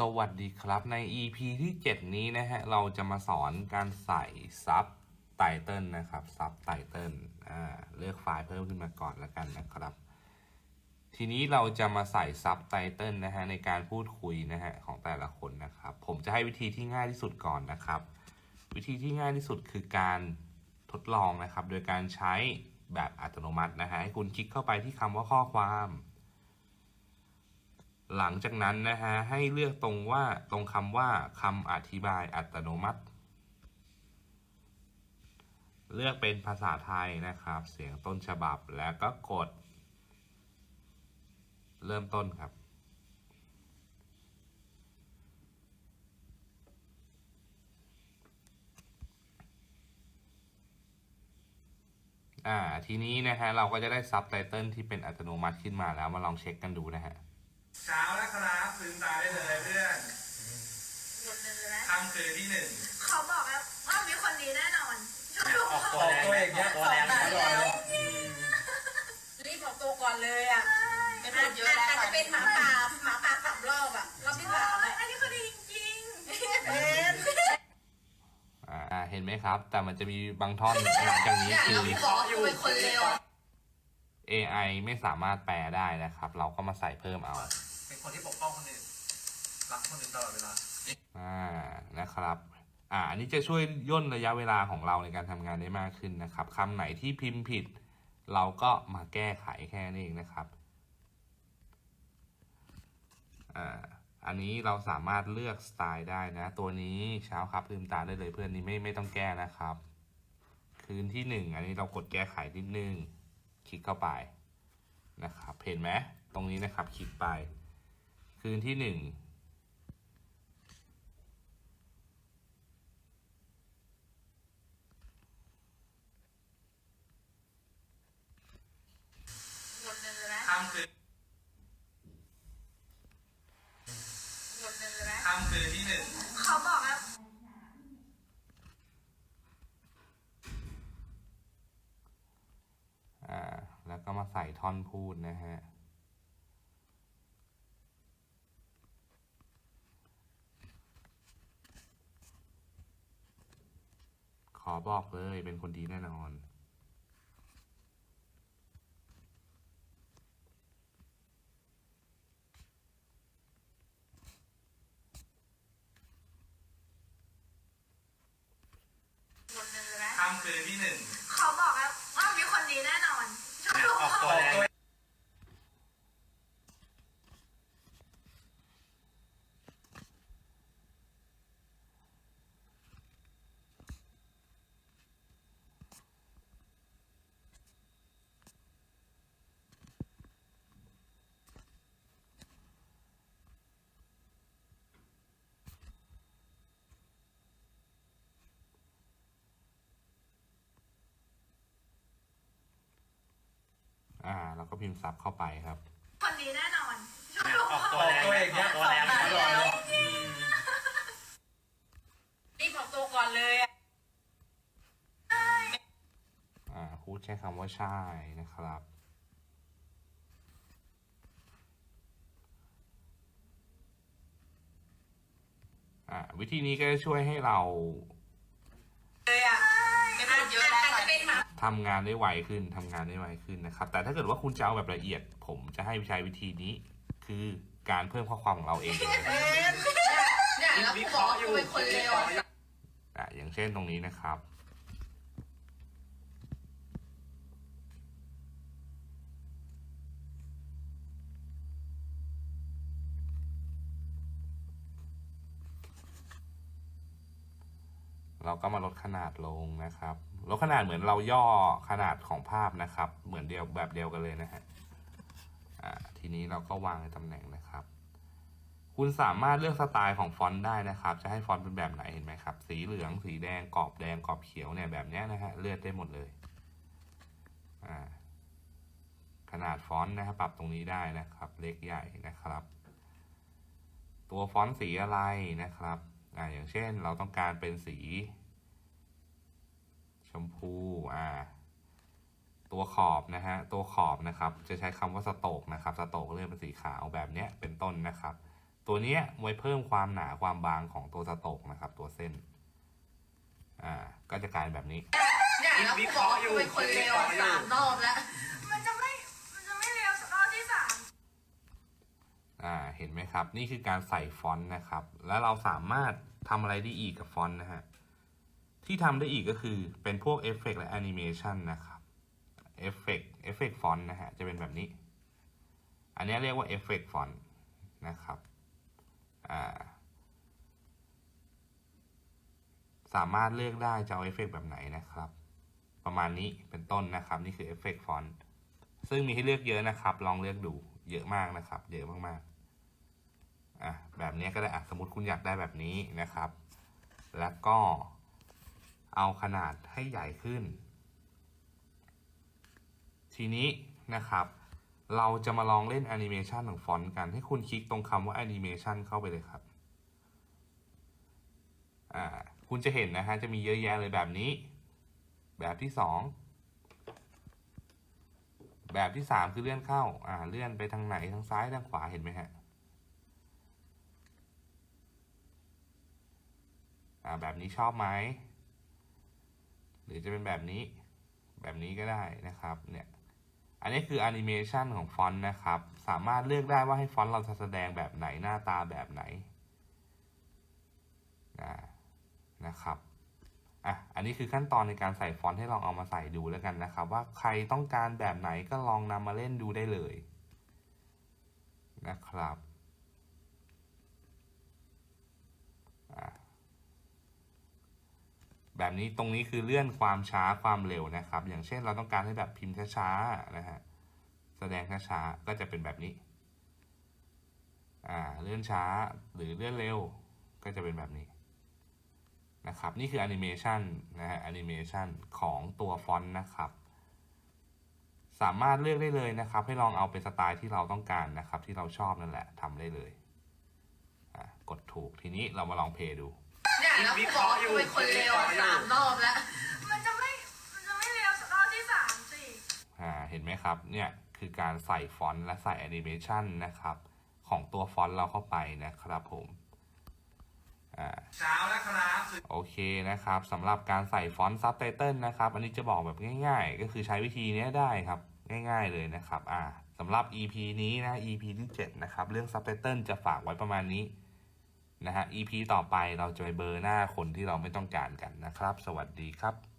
สวัสดีครับใน EP ที่ 7 นี้นะฮะ เราจะมาสอนการใส่ซับไตเติลนะครับซับไตเติลอ่าเลือกไฟล์เพิ่มขึ้นมาก่อนแล้วกันนะครับ ทีนี้เราจะมาใส่ซับไตเติลนะฮะในการพูดคุยนะฮะของแต่ละคนนะครับ ผมจะให้วิธีที่ง่ายที่สุดก่อนนะครับ วิธีที่ง่ายที่สุดคือการทดลองนะครับ โดยการใช้แบบอัตโนมัตินะฮะให้คุณคลิกเข้าไปที่คำว่าข้อความ หลังจากนั้นนะฮะให้เลือกตรงว่าตรงคำว่าคำอธิบายอัตโนมัติ เลือกเป็นภาษาไทยนะครับ เสียงต้นฉบับแล้วก็กด เริ่มต้นครับอ่าทีนี้นะฮะเราก็จะได้ซับไตเติลที่เป็นอัตโนมัติขึ้นมาแล้วมาลองเช็คกันดูนะฮะ เช้าแล้วครับลืมตาได้เลยเพื่อนหมดเลยนะค่ำคืนที่หนึ่งเขาบอกแล้วว่ามีคนดีแน่นอนออกตัวอย่างเงี้ยสองตาแล้วรีบออกตัวก่อนเลยอะไม่พูดเยอะแล้วอาจจะเป็นหมาป่าหมาป่าสามรอบอะรอบที่สามโอ้เลยยอันนี้เขาดีจริงๆเป็นอ่าเห็นไหมครับ แต่มันจะมีบางท่อนหลังจากนี้คือบอกอยู่เป็นคนเร็ว AI ไม่สามารถแปลได้นะครับ เราก็มาใส่เพิ่มเอา เป็นคนที่ปกป้องคนอื่นรักคนอื่นตลอดเวลาอ่านะครับอ่าอันนี้จะช่วยย่นระยะเวลาของเราในการทำงานได้มากขึ้นนะครับคำไหนที่พิมพ์ผิด เราก็มาแก้ไขแค่นี้เองนะครับอ่าอันนี้เราสามารถเลือกสไตล์ได้นะ ตัวนี้เช้าครับลืมตาได้เลยเพื่อนนี้ไม่ไม่ต้องแก้นะครับ คืนที่หนึ่งอันนี้เรากดแก้ไขนิดนึง คลิกเข้าไปนะครับเห็นไหมตรงนี้นะครับคลิกไป คืนที่หนึ่งหมดเลยนะค่ำคืนหมดเลยนะค่ำคืนที่หนึ่ง เขาบอกแล้ว อ่า แล้วก็มา ใส่ท่อนพูดนะฮะ ขอบอกเลยเป็นคนดีแน่นอนหมดเลยนะค่ำคืนที่หนึ่ง เขาบอกแล้วว่ามีคนดีแน่นอน ออกตัวแรง อ่าแล้วก็พิมพ์ซับเข้าไปครับ คนดีแน่นอนออกตัวอย่างเงี้ยสองตาแล้วรีบออกตัวก่อนเลยอะอ่าพูดใช้คำว่าใช่นะครับ อ่าวิธีนี้ก็จะช่วยให้เรา ทำงานได้ไวขึ้นทำงานได้ไวขึ้นนะครับ แต่ถ้าเกิดว่าคุณจะเอาแบบละเอียด ผมจะให้ใช้วิธีนี้ คือการเพิ่มข้อความของเราเองเลยเนี่ยแล้วกูบอกว่ากูเป็นคนเร็วอะอย่างเช่นตรงนี้นะครับ เราก็มาลดขนาดลงนะครับลดขนาดเหมือนเราย่อขนาดของภาพนะครับ เหมือนเดียวแบบเดียวกันเลยนะฮะทีนี้เราก็วางในตำแหน่งนะครับ คุณสามารถเลือกสไตล์ของฟอนต์ได้นะครับ จะให้ฟอนต์เป็นแบบไหนเห็นไหมครับ สีเหลืองสีแดงกรอบแดงกรอบเขียวเนี่ยแบบนี้นะฮะเลือกได้หมดเลยขนาดฟอนต์นะครับปรับตรงนี้ได้นะครับ เล็กใหญ่นะครับ ตัวฟอนต์สีอะไรนะครับ อ่าอย่างเช่นเราต้องการเป็นสี ชมพูอ่าตัวขอบนะฮะตัวขอบนะครับ จะใช้คำว่าสโตกนะครับสโตกเลือกเป็นสีขาวแบบเนี้ยเป็นต้นนะครับ ตัวเนี้ยไว้เพิ่มความหนาความบางของตัวสโตกนะครับ ตัวเส้นอ่าก็จะกลายแบบนี้ เนี่ยแล้วกูบอกว่ากูเป็นคนเลวสามรอบแล้ว มันจะไม่ มันจะไม่เร็วสักรอบที่สาม อ่า เห็ นะครับ นี่คือการใส่ฟอนต์นะครับ แล้วเราสามารถทำอะไรได้อีกกับฟอนต์นะฮะ ที่ทำได้อีกก็คือเป็นพวกเอฟเฟกต์และแอนิเมชันนะครับ เอฟเฟกต์เอฟเฟกต์ฟอนต์นะฮะ จะเป็นแบบนี้ อันนี้เรียกว่าเอฟเฟกต์ฟอนต์นะครับ อ่า สามารถเลือกได้จะเอาเอฟเฟกต์แบบไหนนะครับ ประมาณนี้เป็นต้นนะครับ นี่คือเอฟเฟกต์ฟอนต์ซึ่งมีให้เลือกเยอะนะครับ ลองเลือกดูเยอะมากนะครับ เยอะมากๆ อะแบบนี้ก็ได้อะสมมติคุณอยากได้แบบนี้นะครับ แล้วก็เอาขนาดให้ใหญ่ขึ้น ทีนี้นะครับเราจะมาลองเล่นแอนิเมชันของฟอนต์กัน ให้คุณคลิกตรงคำว่าแอนิเมชันเข้าไปเลยครับ อ่า คุณจะเห็นนะฮะ จะมีเยอะแยะเลยแบบนี้ แบบที่สอง แบบที่สามคือเลื่อนเข้า อ่า เลื่อนไปทางไหน ทางซ้าย ทางขวา เห็นไหมฮะ อ่า แบบนี้ชอบไหม หรือจะเป็นแบบนี้ แบบนี้ก็ได้นะครับ เนี่ย อันนี้คือแอนิเมชันของฟอนต์นะครับ สามารถเลือกได้ว่าให้ฟอนต์เราจะแสดงแบบไหนหน้าตาแบบไหนนะนะครับอะ อันนี้คือขั้นตอนในการใส่ฟอนต์ให้ลองเอามาใส่ดูแล้วกันนะครับ ว่าใครต้องการแบบไหนก็ลองนำมาเล่นดูได้เลยนะครับอะ แบบนี้ตรงนี้คือเลื่อนความช้าความเร็วนะครับ อย่างเช่นเราต้องการให้แบบพิมพ์ช้าๆนะฮะแสดงช้าๆก็จะเป็นแบบนี้อ่าเลื่อนช้าหรือเลื่อนเร็วก็จะเป็นแบบนี้นะครับนี่คือแอนิเมชันนะฮะแอนิเมชันของตัวฟอนต์นะครับ สามารถเลือกได้เลยนะครับ ให้ลองเอาเป็นสไตล์ที่เราต้องการนะครับ ที่เราชอบนั่นแหละทำได้เลยอะกดถูกทีนี้เรามาลองเพย์ดู แล้วกูบอกว่ากูเป็นคนเลวสามรอบแล้ว มันจะไม่ มันจะไม่เร็วสักรอบที่สามสิอ่าเห็นไหมครับเนี่ยคือการใส่ฟอนต์และใส่แอนิเมชันนะครับของตัวฟอนต์เราเข้าไปนะครับผมอ่า เช้าแล้วครับ โอเคนะครับสำหรับการใส่ฟอนต์ซับไตเติลนะครับ อันนี้จะบอกแบบง่ายๆ ก็คือใช้วิธีนี้ได้ครับ ง่ายๆเลยนะครับอ่าสำหรับ EP นี้นะ EP ที่ 7 นะครับ เรื่องซับไตเติลจะฝากไว้ประมาณนี้ นะฮะ EP ต่อไปเราจะไปเบอร์หน้าคนที่เราไม่ต้องการกันนะครับ สวัสดีครับ